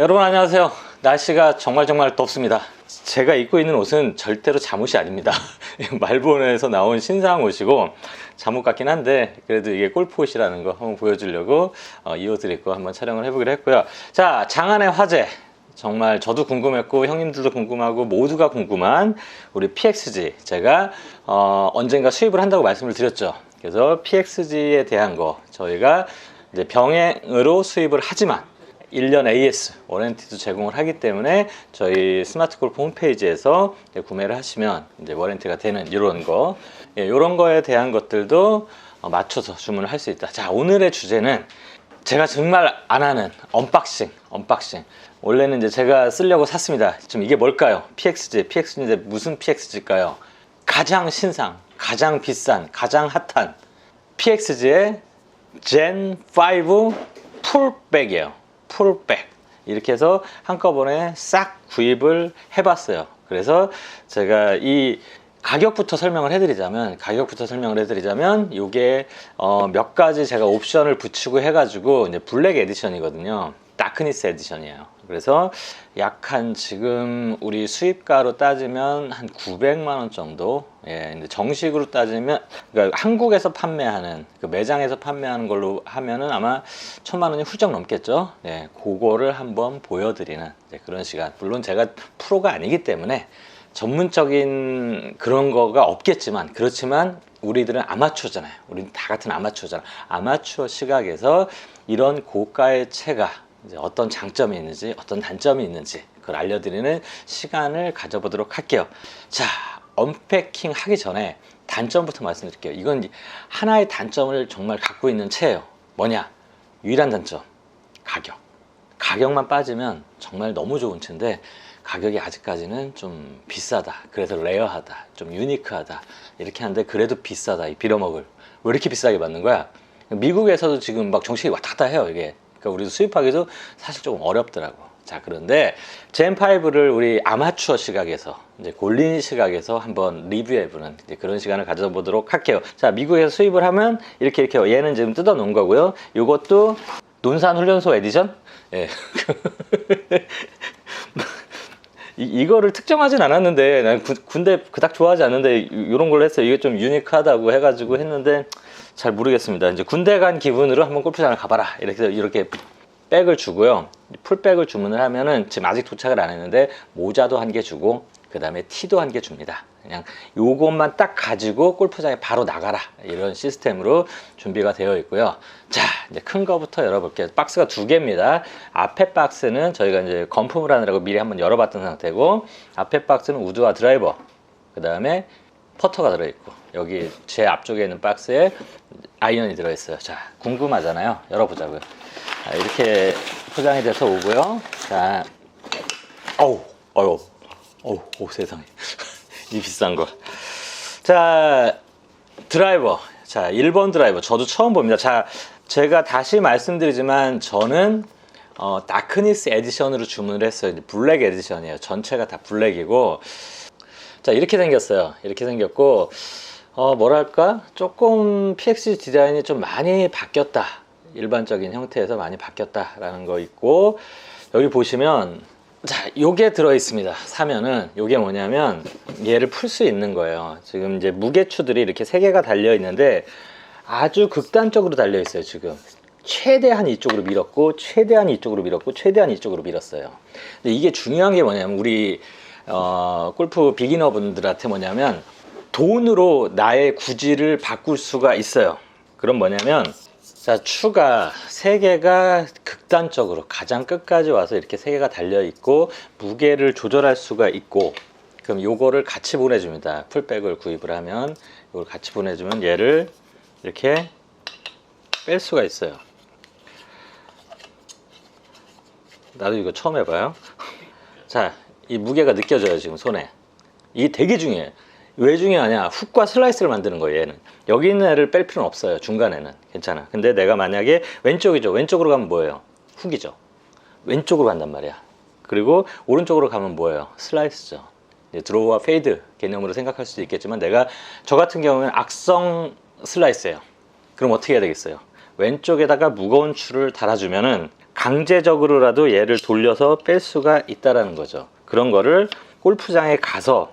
여러분 안녕하세요. 날씨가 정말 정말 덥습니다. 제가 입고 있는 옷은 절대로 잠옷이 아닙니다. 말본에서 나온 신상 옷이고 잠옷 같긴 한데 그래도 이게 골프 옷이라는 거 한번 보여주려고 어, 이 옷을 입고 한번 촬영을 해보기로 했고요. 자 장안의 화제 정말 저도 궁금했고 형님들도 궁금하고 모두가 궁금한 우리 PXG 제가 어, 언젠가 수입을 한다고 말씀을 드렸죠. 그래서 PXG에 대한 거 저희가 이제 병행으로 수입을 하지만 1년 AS 워런티도 제공을 하기 때문에 저희 스마트 골프 홈페이지에서 구매를 하시면 이제 워런티가 되는 이런 거 예, 이런 거에 대한 것들도 어, 맞춰서 주문을 할 수 있다. 자 오늘의 주제는 제가 정말 안 하는 언박싱, 언박싱. 원래는 이제 제가 쓰려고 샀습니다. 지금 이게 뭘까요? PXG, PXG인데 무슨 PXG일까요? 가장 신상, 가장 비싼, 가장 핫한 PXG의 젠5 풀백이에요. 풀백. 이렇게 해서 한꺼번에 싹 구입을 해봤어요. 그래서 제가 이 가격부터 설명을 해드리자면 가격부터 설명을 해드리자면 이게 어, 몇 가지 제가 옵션을 붙이고 해가지고 이제 블랙 에디션이거든요. 다크니스 에디션이에요. 그래서 약 한 지금 우리 수입가로 따지면 한 900만 원 정도. 예, 근데 정식으로 따지면 그러니까 한국에서 판매하는 그 매장에서 판매하는 걸로 하면은 아마 천만 원이 훌쩍 넘겠죠. 예, 그거를 한번 보여드리는 이제 그런 시간. 물론 제가 프로가 아니기 때문에 전문적인 그런 거가 없겠지만 그렇지만 우리들은 아마추어잖아요. 우리는 다 같은 아마추어잖아. 아마추어 시각에서 이런 고가의 채가 이제 어떤 장점이 있는지 어떤 단점이 있는지 그걸 알려드리는 시간을 가져보도록 할게요. 자, 언패킹 하기 전에 단점부터 말씀드릴게요. 이건 하나의 단점을 정말 갖고 있는 채예요. 뭐냐? 유일한 단점. 가격. 가격만 빠지면 정말 너무 좋은 채인데 가격이 아직까지는 좀 비싸다. 그래서 레어하다. 좀 유니크하다. 이렇게 하는데 그래도 비싸다. 이 빌어먹을. 왜 이렇게 비싸게 받는 거야? 미국에서도 지금 막 정식이 왔다 갔다 해요. 이게. 그러니까 우리도 수입하기도 사실 조금 어렵더라고. 자, 그런데 젠5를 우리 아마추어 시각에서 이제 골린 시각에서 한번 리뷰해보는 그런 시간을 가져보도록 할게요. 자, 미국에서 수입을 하면 이렇게 이렇게 얘는 지금 뜯어 놓은 거고요. 이것도 논산 훈련소 에디션? 예. 이, 이거를 특정하진 않았는데 난 구- 군대 그닥 좋아하지 않는데 이런 걸로 했어요. 이게 좀 유니크하다고 해가지고 했는데 잘 모르겠습니다. 이제 군대 간 기분으로 한번 골프장을 가봐라 이렇게 이렇게 백을 주고요. 풀백을 주문을 하면은 지금 아직 도착을 안 했는데 모자도 한 개 주고 그 다음에 티도 한 개 줍니다. 그냥 요것만 딱 가지고 골프장에 바로 나가라 이런 시스템으로 준비가 되어 있고요. 자 이제 큰 거부터 열어볼게요. 박스가 두 개입니다. 앞에 박스는 저희가 이제 건품을 하느라고 미리 한번 열어봤던 상태고 앞에 박스는 우드와 드라이버 그 다음에 퍼터가 들어있고 여기 제 앞쪽에 있는 박스에 아이언이 들어있어요. 자 궁금하잖아요. 열어보자고요. 자, 이렇게 포장이 돼서 오고요. 자, 어우, 어우, 어우, 오 세상에 이 비싼 거. 자 드라이버. 자 1번 드라이버. 저도 처음 봅니다. 자 제가 다시 말씀드리지만 저는 어, 다크니스 에디션으로 주문을 했어요. 블랙 에디션이에요. 전체가 다 블랙이고 자 이렇게 생겼어요 이렇게 생겼고 어 뭐랄까? 조금 PX 디자인이 좀 많이 바뀌었다. 일반적인 형태에서 많이 바뀌었다 라는 거 있고 여기 보시면 자 요게 들어 있습니다. 사면은 요게 뭐냐면 얘를 풀 수 있는 거예요. 지금 이제 무게추들이 이렇게 세 개가 달려 있는데 아주 극단적으로 달려 있어요 지금. 최대한 이쪽으로 밀었고 최대한 이쪽으로 밀었고 최대한 이쪽으로 밀었어요. 근데 이게 중요한 게 뭐냐면 우리 어, 골프 비기너 분들한테 뭐냐면 돈으로 나의 구질을 바꿀 수가 있어요. 그럼 뭐냐면 자 추가 세 개가 극단적으로 가장 끝까지 와서 이렇게 세 개가 달려 있고 무게를 조절할 수가 있고 그럼 요거를 같이 보내줍니다. 풀백을 구입을 하면 이걸 같이 보내주면 얘를 이렇게 뺄 수가 있어요. 나도 이거 처음 해봐요. 자, 이 무게가 느껴져요, 지금 손에. 이게 되게 중요해. 왜 중요하냐? 훅과 슬라이스를 만드는 거예요, 얘는. 여기 있는 애를 뺄 필요는 없어요, 중간에는. 괜찮아. 근데 내가 만약에 왼쪽이죠. 왼쪽으로 가면 뭐예요? 훅이죠. 왼쪽으로 간단 말이야. 그리고 오른쪽으로 가면 뭐예요? 슬라이스죠. 이제 드로우와 페이드 개념으로 생각할 수도 있겠지만 내가 저 같은 경우는 악성 슬라이스예요. 그럼 어떻게 해야 되겠어요? 왼쪽에다가 무거운 줄을 달아주면은 강제적으로라도 얘를 돌려서 뺄 수가 있다라는 거죠. 그런 거를 골프장에 가서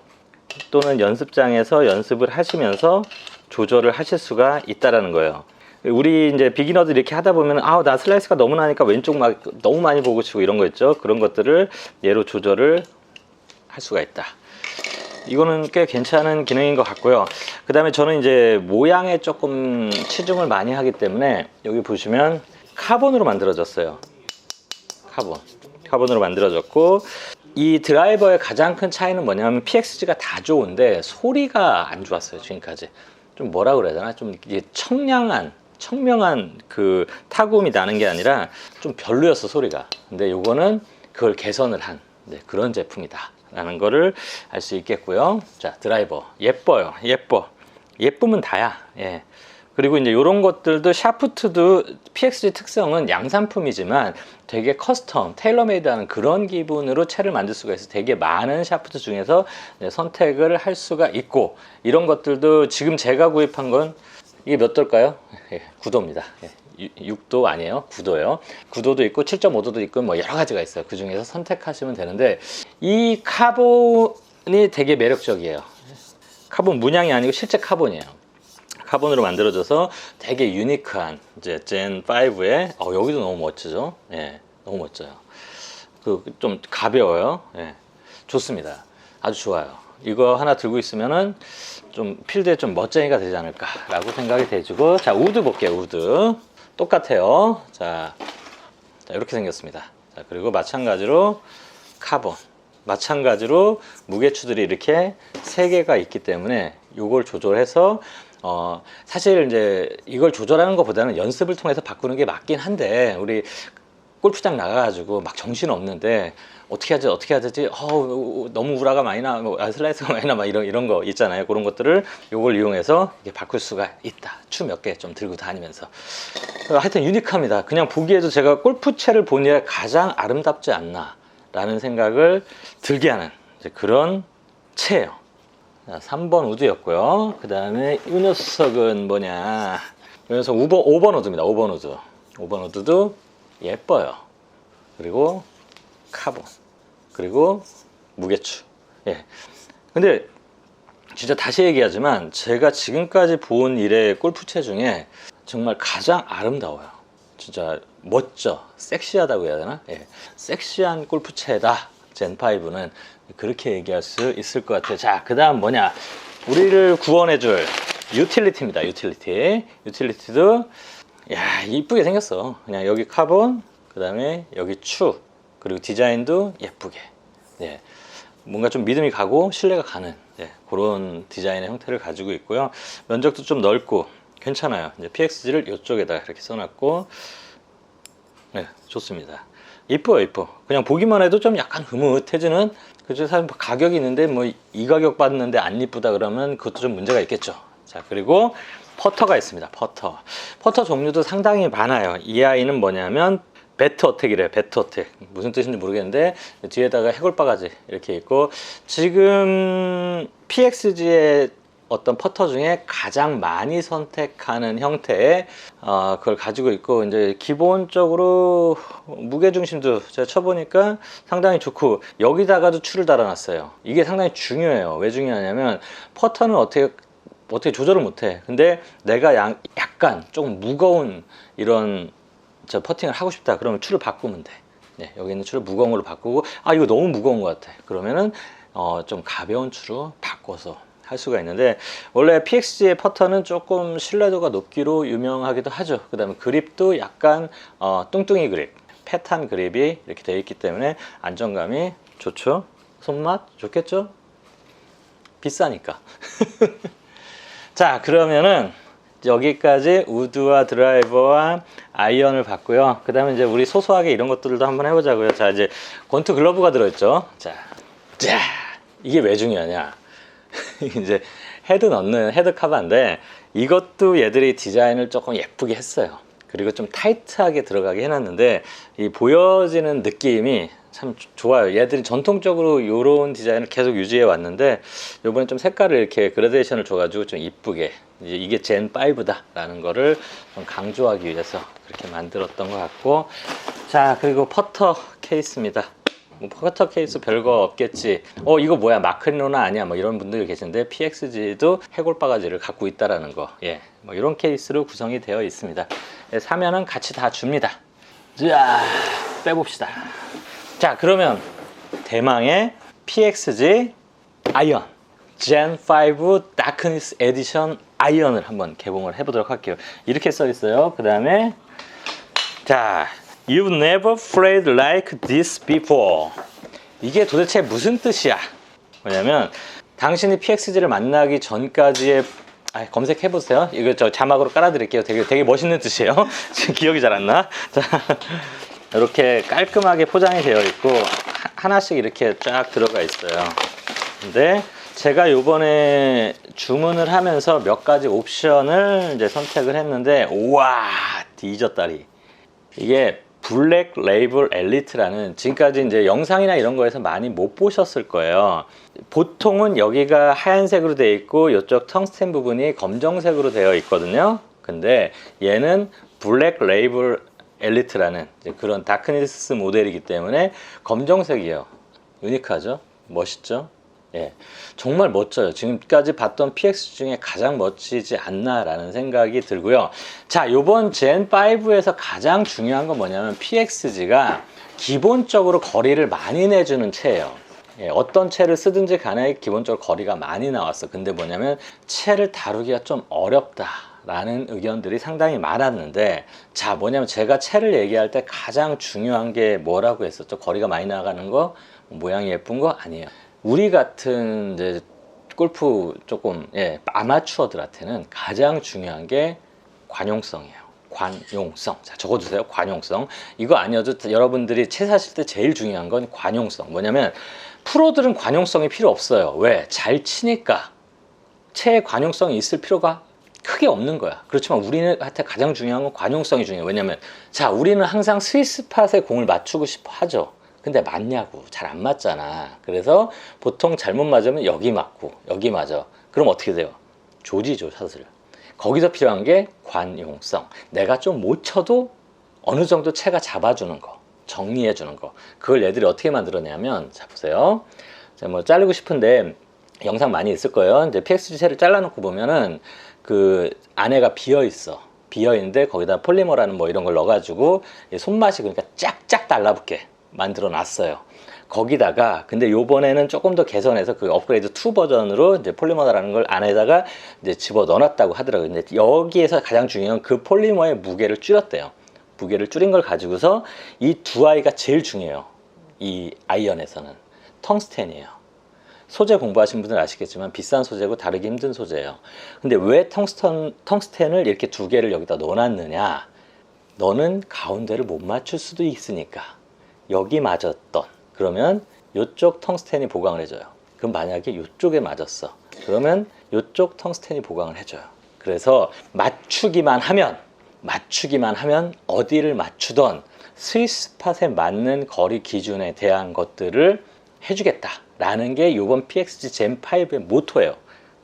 또는 연습장에서 연습을 하시면서 조절을 하실 수가 있다라는 거예요. 우리 이제 비기너들 이렇게 하다 보면 아우 나 슬라이스가 너무 나니까 왼쪽 막 너무 많이 보고 치고 이런 거 있죠. 그런 것들을 얘로 조절을 할 수가 있다. 이거는 꽤 괜찮은 기능인 것 같고요. 그 다음에 저는 이제 모양에 조금 치중을 많이 하기 때문에 여기 보시면 카본으로 만들어졌어요. 카본. 카본으로 만들어졌고 이 드라이버의 가장 큰 차이는 뭐냐면 PXG가 다 좋은데 소리가 안 좋았어요 지금까지. 좀 뭐라 그래야 되나? 좀 이게 청량한 청명한 그 타구음이 나는 게 아니라 좀 별로였어 소리가. 근데 요거는 그걸 개선을 한 네, 그런 제품이다 라는 거를 알 수 있겠고요. 자 드라이버. 예뻐요. 예뻐. 예쁨은 다야. 예. 그리고 이제 이런 것들도 샤프트도 PXG 특성은 양산품이지만 되게 커스텀, 테일러메이드하는 그런 기분으로 채를 만들 수가 있어. 되게 많은 샤프트 중에서 선택을 할 수가 있고 이런 것들도 지금 제가 구입한 건 이게 몇 도일까요? 예, 9도입니다. 예, 6도 아니에요. 9도예요. 9도도 있고 7.5도도 있고 뭐 여러 가지가 있어요. 그 중에서 선택하시면 되는데 이 카본이 되게 매력적이에요. 카본 문양이 아니고 실제 카본이에요. 카본으로 만들어져서 되게 유니크한 이제 젠 5에 어, 여기도 너무 멋지죠. 예, 너무 멋져요. 그 좀 가벼워요. 예, 좋습니다. 아주 좋아요. 이거 하나 들고 있으면은 좀 필드에 좀 멋쟁이가 되지 않을까라고 생각이 돼지고 자 우드 볼게요. 우드 똑같아요. 자, 자 이렇게 생겼습니다. 자 그리고 마찬가지로 카본. 마찬가지로 무게추들이 이렇게 세 개가 있기 때문에 이걸 조절해서 어, 사실 이제 이걸 조절하는 것보다는 연습을 통해서 바꾸는 게 맞긴 한데 우리 골프장 나가가지고 막 정신 없는데 어떻게 하지 어떻게 되지? 어, 너무 우라가 많이 나 뭐, 아, 슬라이스가 많이 나막 이런 이런 거 있잖아요. 그런 것들을 요걸 이용해서 바꿀 수가 있다. 추 몇 개 좀 들고 다니면서. 어, 하여튼 유니크합니다. 그냥 보기에도 제가 골프채를 보니에 가장 아름답지 않나 라는 생각을 들게 하는 그런 채예요 자, 3번 우드였고요. 그 다음에 이 녀석은 뭐냐. 이 녀석 5번, 5번 우드입니다. 5번 우드. 5번 우드도 예뻐요. 그리고 카본. 그리고 무게추. 예. 근데 진짜 다시 얘기하지만 제가 지금까지 본 일의 골프채 중에 정말 가장 아름다워요. 진짜 멋져. 섹시하다고 해야 되나? 예. 섹시한 골프채다. 젠5는 그렇게 얘기할 수 있을 것 같아요. 자, 그 다음 뭐냐. 우리를 구원해줄 유틸리티입니다. 유틸리티. 유틸리티도, 야, 이쁘게 생겼어. 그냥 여기 카본, 그 다음에 여기 추, 그리고 디자인도 예쁘게. 네. 뭔가 좀 믿음이 가고 신뢰가 가는 네, 그런 디자인의 형태를 가지고 있고요. 면적도 좀 넓고 괜찮아요. 이제 PXG를 이쪽에다 이렇게 써놨고, 네, 좋습니다. 이뻐요, 이뻐. 그냥 보기만 해도 좀 약간 흐뭇해지는 그죠 사실 뭐 가격이 있는데 뭐 이 가격 받는데 안 이쁘다 그러면 그것도 좀 문제가 있겠죠. 자 그리고 퍼터가 있습니다. 퍼터. 퍼터 종류도 상당히 많아요. 이 아이는 뭐냐면 배트 어택이래요. 배트 어택. 무슨 뜻인지 모르겠는데 뒤에다가 해골바가지 이렇게 있고 지금 PXG의 어떤 퍼터 중에 가장 많이 선택하는 형태의 어, 그걸 가지고 있고 이제 기본적으로 무게 중심도 제가 쳐보니까 상당히 좋고 여기다가도 추를 달아놨어요. 이게 상당히 중요해요. 왜 중요하냐면 퍼터는 어떻게 어떻게 조절을 못해. 근데 내가 양, 약간 조금 무거운 이런 저 퍼팅을 하고 싶다. 그러면 추를 바꾸면 돼. 네, 여기 있는 추를 무거운 걸로 바꾸고 아 이거 너무 무거운 것 같아. 그러면은 어, 좀 가벼운 추로 바꿔서 할 수가 있는데 원래 PXG의 퍼터는 조금 신뢰도가 높기로 유명하기도 하죠. 그 다음에 그립도 약간 어, 뚱뚱이 그립, 패탄 그립이 이렇게 되어 있기 때문에 안정감이 좋죠. 손맛 좋겠죠? 비싸니까. 자 그러면은 여기까지 우드와 드라이버와 아이언을 봤고요. 그 다음에 이제 우리 소소하게 이런 것들도 한번 해보자고요. 자 이제 권투 글러브가 들어있죠. 자, 자 이게 왜 중요하냐? 이제 헤드 넣는 헤드 카바인데 이것도 얘들이 디자인을 조금 예쁘게 했어요. 그리고 좀 타이트하게 들어가게 해놨는데 이 보여지는 느낌이 참 조- 좋아요. 얘들이 전통적으로 이런 디자인을 계속 유지해 왔는데 이번에 좀 색깔을 이렇게 그라데이션을 줘가지고 좀 이쁘게 이게 젠 5다라는 거를 좀 강조하기 위해서 그렇게 만들었던 것 같고 자 그리고 퍼터 케이스입니다. 뭐 퍼터 케이스 별거 없겠지. 어 이거 뭐야 마크리노나 아니야? 뭐 이런 분들이 계신데 PXG도 해골 바가지를 갖고 있다라는 거. 예, 뭐 이런 케이스로 구성이 되어 있습니다. 예, 사면은 같이 다 줍니다. 자 빼봅시다. 자 그러면 대망의 PXG 아이언 젠5 다크니스 에디션 아이언을 한번 개봉을 해보도록 할게요. 이렇게 써 있어요. 그 다음에 자, You've never played like this before. 이게 도대체 무슨 뜻이야? 뭐냐면 당신이 PXG를 만나기 전까지의 아, 검색해 보세요. 이거 저 자막으로 깔아드릴게요. 되게 되게 멋있는 뜻이에요. 지금 기억이 잘 안 나. 자, 이렇게 깔끔하게 포장이 되어 있고 하- 하나씩 이렇게 쫙 들어가 있어요. 근데 제가 요번에 주문을 하면서 몇 가지 옵션을 이제 선택을 했는데 우와 뒤졌다리 이게 블랙 레이블 엘리트라는 지금까지 이제 영상이나 이런 거에서 많이 못 보셨을 거예요. 보통은 여기가 하얀색으로 되어 있고 이쪽 텅스텐 부분이 검정색으로 되어 있거든요. 근데 얘는 블랙 레이블 엘리트라는 그런 다크니스 모델이기 때문에 검정색이에요. 유니크하죠? 멋있죠? 예, 정말 멋져요. 지금까지 봤던 PX 중에 가장 멋지지 않나라는 생각이 들고요. 자, 요번 젠5에서 가장 중요한 건 뭐냐면 PXG가 기본적으로 거리를 많이 내주는 채예요. 예, 어떤 채를 쓰든지 간에 기본적으로 거리가 많이 나왔어. 근데 뭐냐면 채를 다루기가 좀 어렵다 라는 의견들이 상당히 많았는데 자, 뭐냐면 제가 채를 얘기할 때 가장 중요한 게 뭐라고 했었죠? 거리가 많이 나가는 거, 모양이 예쁜 거 아니에요. 우리 같은 이제 골프 조금 예, 아마추어들한테는 가장 중요한 게 관용성이에요. 관용성. 자, 적어주세요. 관용성. 이거 아니어도 여러분들이 채 사실 때 제일 중요한 건 관용성. 뭐냐면 프로들은 관용성이 필요 없어요. 왜? 잘 치니까. 채에 관용성이 있을 필요가 크게 없는 거야. 그렇지만 우리한테 가장 중요한 건 관용성이 중요해요. 왜냐면 자, 우리는 항상 스위스 팟에 공을 맞추고 싶어 하죠. 근데 맞냐고 잘 안 맞잖아. 그래서 보통 잘못 맞으면 여기 맞고 여기 맞아. 그럼 어떻게 돼요? 조지죠 샷을. 거기서 필요한 게 관용성. 내가 좀 못 쳐도 어느 정도 채가 잡아주는 거, 정리해 주는 거. 그걸 얘들이 어떻게 만들었냐면 자 보세요. 제가 뭐 자르고 싶은데 영상 많이 있을 거예요. 이제 PXG 채를 잘라놓고 보면은 그 안에가 비어 있어. 비어 있는데 거기다 폴리머라는 뭐 이런 걸 넣어가지고 이 손맛이 그러니까 쫙쫙 달라붙게 만들어 놨어요. 거기다가 근데 요번에는 조금 더 개선해서 그 업그레이드 2 버전으로 이제 폴리머라는 걸 안에다가 이제 집어 넣어놨다고 하더라고요. 근데 여기에서 가장 중요한 그 폴리머의 무게를 줄였대요. 무게를 줄인 걸 가지고서 이 두 아이가 제일 중요해요. 이 아이언에서는 텅스텐이에요. 소재 공부하신 분들 아시겠지만 비싼 소재고 다루기 힘든 소재예요. 근데 왜 텅스턴, 텅스텐을 이렇게 두 개를 여기다 넣어놨느냐? 너는 가운데를 못 맞출 수도 있으니까 여기 맞았던 그러면 이쪽 텅스텐이 보강을 해줘요. 그럼 만약에 이쪽에 맞았어. 그러면 이쪽 텅스텐이 보강을 해줘요. 그래서 맞추기만 하면 맞추기만 하면 어디를 맞추던 스위스팟에 맞는 거리 기준에 대한 것들을 해주겠다라는 게 이번 PXG 젠5의 모토예요.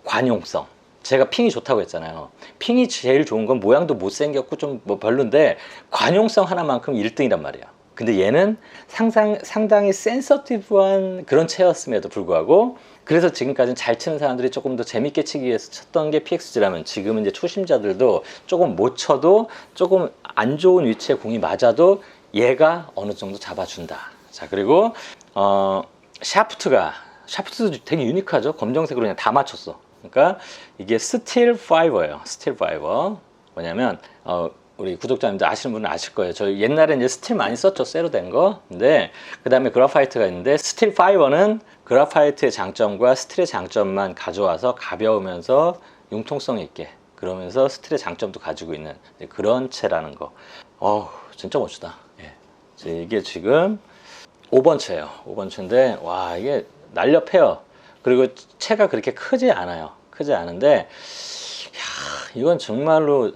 관용성. 제가 핑이 좋다고 했잖아요. 핑이 제일 좋은 건 모양도 못생겼고 좀 뭐 별론데 관용성 하나만큼 1등이란 말이에요. 근데 얘는 상상, 상당히 센서티브한 그런 채였음에도 불구하고 그래서 지금까지는 잘 치는 사람들이 조금 더 재밌게 치기 위해서 쳤던 게 PXG라면 지금은 이제 초심자들도 조금 못 쳐도 조금 안 좋은 위치에 공이 맞아도 얘가 어느 정도 잡아준다. 자 그리고 어, 샤프트가 샤프트도 되게 유니크하죠. 검정색으로 그냥 다 맞췄어. 그러니까 이게 스틸 파이버예요. 스틸 파이버. 뭐냐면 어, 우리 구독자님들 아시는 분은 아실 거예요. 저 옛날에 이제 스틸 많이 썼죠. 쇠로 된 거. 근데 그 다음에 그라파이트가 있는데 스틸 파이버는 그라파이트의 장점과 스틸의 장점만 가져와서 가벼우면서 융통성 있게 그러면서 스틸의 장점도 가지고 있는 그런 채라는 거. 어우, 진짜 멋지다. 예. 이게 지금 5번 채예요. 5번 채인데 와 이게 날렵해요. 그리고 채가 그렇게 크지 않아요. 크지 않은데 야, 이건 정말로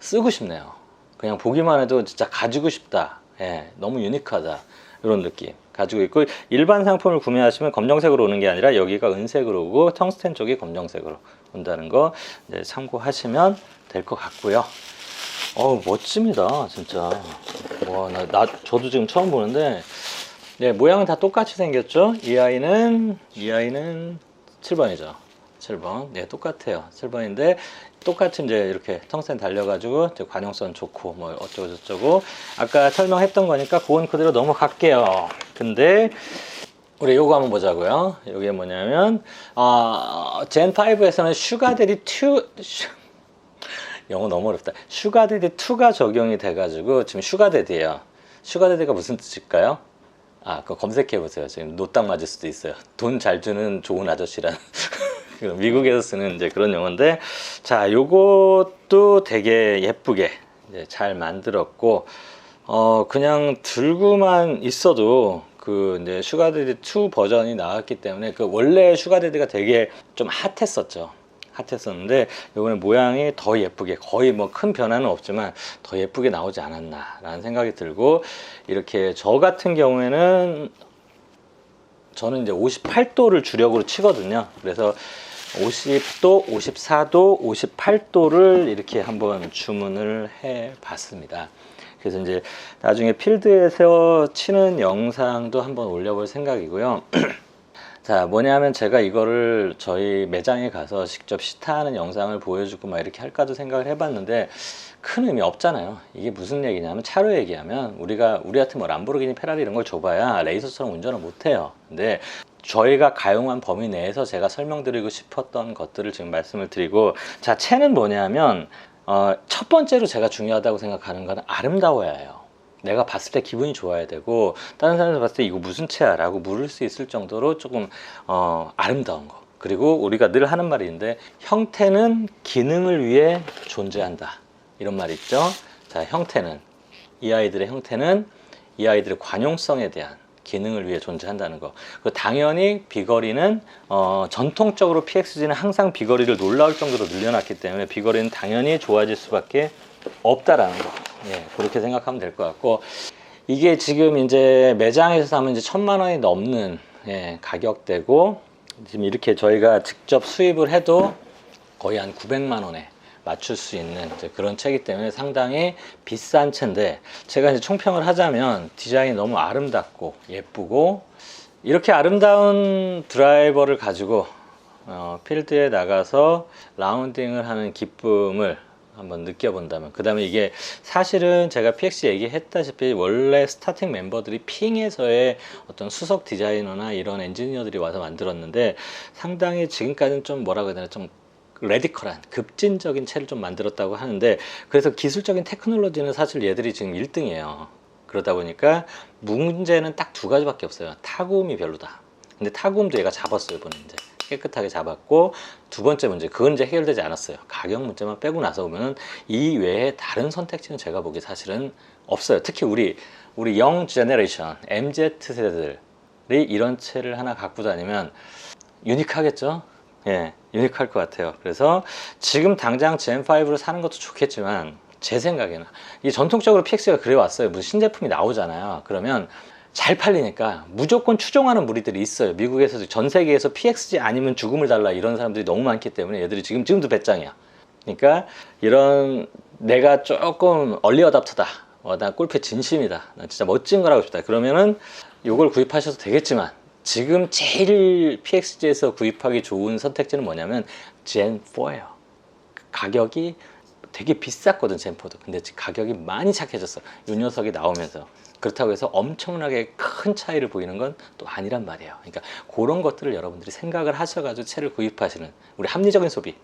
쓰고 싶네요. 그냥 보기만 해도 진짜 가지고 싶다. 예, 너무 유니크하다. 이런 느낌 가지고 있고 일반 상품을 구매하시면 검정색으로 오는 게 아니라 여기가 은색으로 오고 텅스텐 쪽이 검정색으로 온다는 거 참고하시면 될 것 같고요. 어우 멋집니다 진짜 와나 나 저도 지금 처음 보는데 네 모양은 다 똑같이 생겼죠 이 아이는 이 아이는 7번이죠 7번 네 똑같아요 7번인데 똑같이 이제 이렇게 텅스텐 달려가지고 이제 관용성 좋고 뭐 어쩌고 저쩌고 아까 설명했던 거니까 그건 그대로 넘어갈게요 근데 우리 요거 한번 보자고요 이게 뭐냐면 어, 젠 5에서는 슈가데리 2 슈, 영어 너무 어렵다. 슈가데디 2가 적용이 돼가지고 지금 슈가데디예요. 슈가데디가 무슨 뜻일까요? 아, 그거 검색해 보세요. 지금 노딱 맞을 수도 있어요. 돈 잘 주는 좋은 아저씨라는 미국에서 쓰는 이제 그런 용어인데, 자, 요것도 되게 예쁘게 잘 만들었고, 어, 그냥 들고만 있어도 그 이제 슈가데디 2 버전이 나왔기 때문에 그 원래 슈가데디가 되게 좀 핫했었죠. 핫했었는데 이번에 모양이 더 예쁘게 거의 뭐 큰 변화는 없지만 더 예쁘게 나오지 않았나 라는 생각이 들고 이렇게 저 같은 경우에는 저는 이제 58도를 주력으로 치거든요. 그래서 50도, 54도, 58도를 이렇게 한번 주문을 해 봤습니다. 그래서 이제 나중에 필드에서 치는 영상도 한번 올려볼 생각이고요. 자, 뭐냐면 제가 이거를 저희 매장에 가서 직접 시타하는 영상을 보여주고 막 이렇게 할까도 생각을 해봤는데 큰 의미 없잖아요. 이게 무슨 얘기냐면 차로 얘기하면 우리가 우리한테 뭐 람보르기니 페라리 이런 걸 줘봐야 레이서처럼 운전을 못해요. 근데 저희가 가용한 범위 내에서 제가 설명드리고 싶었던 것들을 지금 말씀을 드리고 자 채는 뭐냐면 어, 첫 번째로 제가 중요하다고 생각하는 거는 아름다워야 해요. 내가 봤을 때 기분이 좋아야 되고 다른 사람들 봤을 때 이거 무슨 채야? 라고 물을 수 있을 정도로 조금 어, 아름다운 거. 그리고 우리가 늘 하는 있는데 형태는 기능을 위해 존재한다. 이런 말이 있죠? 자 형태는. 이 아이들의 형태는 이 아이들의 관용성에 대한 기능을 위해 존재한다는 거. 그 당연히 비거리는 어, 전통적으로 PXG는 항상 비거리를 놀라울 정도로 늘려놨기 때문에 비거리는 당연히 좋아질 수밖에 없다라는 거. 예, 그렇게 생각하면 될 것 같고 이게 지금 이제 매장에서 사면 이제 천만 원이 넘는 예, 가격대고 지금 이렇게 저희가 직접 수입을 해도 거의 한 900만 원에 맞출 수 있는 그런 채이기 때문에 상당히 비싼 채인데 제가 이제 총평을 하자면 디자인이 너무 아름답고 예쁘고 이렇게 아름다운 드라이버를 가지고 어, 필드에 나가서 라운딩을 하는 기쁨을 한번 느껴본다면. 그 다음에 이게 사실은 제가 PX 얘기했다시피 원래 스타팅 멤버들이 핑에서의 어떤 수석 디자이너나 이런 엔지니어들이 와서 만들었는데 상당히 지금까지는 좀 뭐라고 해야 되나 좀 레디컬한 급진적인 채를 좀 만들었다고 하는데 그래서 기술적인 테크놀로지는 사실 얘들이 지금 1등이에요. 그러다 보니까 문제는 딱 두 가지밖에 없어요. 타구음이 별로다. 근데 타구음도 얘가 잡았어요 이번에 이제 깨끗하게 잡았고 두 번째 문제 그건 이제 해결되지 않았어요 가격 문제만 빼고 나서 보면 이 외에 다른 선택지는 제가 보기 사실은 없어요 특히 우리 우리 영 제네레이션 MZ 세대들이 이런 채를 하나 갖고 다니면 유니크하겠죠 예, 유니크할 것 같아요. 그래서 지금 당장 젠5를 사는 것도 좋겠지만 제 생각에는 이 전통적으로 PX가 그래 왔어요. 무슨 신제품이 나오잖아요. 그러면 잘 팔리니까 무조건 추종하는 무리들이 있어요. 미국에서도 전 세계에서 PXG 아니면 죽음을 달라 이런 사람들이 너무 많기 때문에 얘들이 지금 지금도 배짱이야. 그러니까 이런 내가 조금 얼리 어답터다. 어, 나 골프에 진심이다. 나 진짜 멋진 걸 하고 싶다. 그러면은 이걸 구입하셔도 되겠지만 지금 제일 PXG에서 구입하기 좋은 선택지는 뭐냐면 젠4예요. 가격이 되게 비쌌거든 젠4도. 근데 가격이 많이 착해졌어. 이 녀석이 나오면서. 그렇다고 해서 엄청나게 큰 차이를 보이는 건 또 아니란 말이에요. 그러니까 그런 것들을 여러분들이 생각을 하셔가지고 채를 구입하시는 우리 합리적인 소비,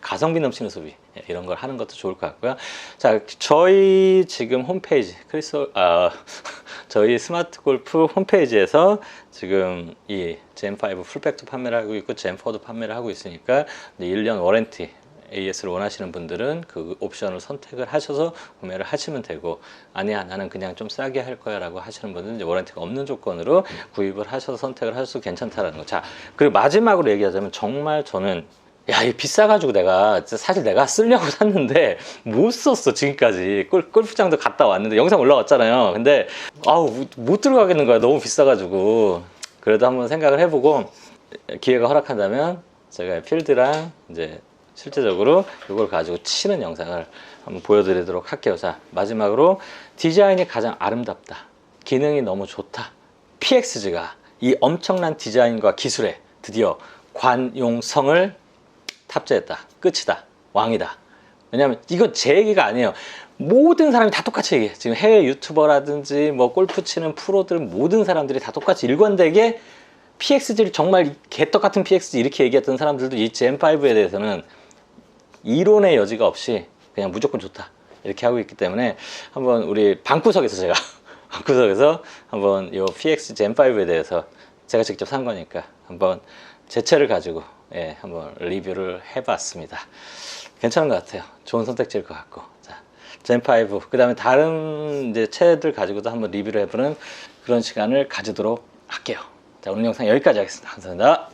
가성비 넘치는 소비 예, 이런 걸 하는 것도 좋을 것 같고요. 자, 저희 지금 홈페이지 크리스톨 아 저희 스마트 골프 홈페이지에서 지금 이 젠5 풀백도 판매를 하고 있고 젠4도 판매를 하고 있으니까 1년 워렌티 AS를 원하시는 분들은 그 옵션을 선택을 하셔서 구매를 하시면 되고 아니야 나는 그냥 좀 싸게 할 거야 라고 하시는 분들은 이제 워렌티가 없는 조건으로 구입을 하셔서 선택을 하셔도 괜찮다라는 거. 자, 그리고 마지막으로 얘기하자면 정말 저는 야, 이 비싸가지고 내가 사실 내가 쓰려고 샀는데 못 썼어 지금까지 골, 골프장도 갔다 왔는데 영상 올라왔잖아요. 근데 아우 못- 못 들어가겠는 거야 너무 비싸가지고 그래도 한번 생각을 해보고 기회가 허락한다면 제가 필드랑 이제 실제적으로 이걸 가지고 치는 영상을 한번 보여드리도록 할게요. 자 마지막으로 디자인이 가장 아름답다. 기능이 너무 좋다. PXG가 이 엄청난 디자인과 기술에 드디어 관용성을 탑재했다. 끝이다. 왕이다. 왜냐면 이건 제 얘기가 아니에요. 모든 사람이 다 똑같이 얘기해. 지금 해외 유튜버라든지 뭐 골프 치는 프로들 모든 사람들이 다 똑같이 일관되게 PXG를 정말 개떡 같은 PXG 이렇게 얘기했던 사람들도 이 젠5에 대해서는 이론의 여지가 없이 그냥 무조건 좋다. 이렇게 하고 있기 때문에 한번 우리 방구석에서 제가 방구석에서 한번 이 PX 젠5에 대해서 제가 직접 산 거니까 한번 제 채를 가지고 예, 한번 리뷰를 해봤습니다. 괜찮은 것 같아요. 좋은 선택지일 것 같고. 자, 젠5. 그 다음에 다른 이제 채들 가지고도 한번 리뷰를 해보는 그런 시간을 가지도록 할게요. 자, 오늘 영상 여기까지 하겠습니다. 감사합니다.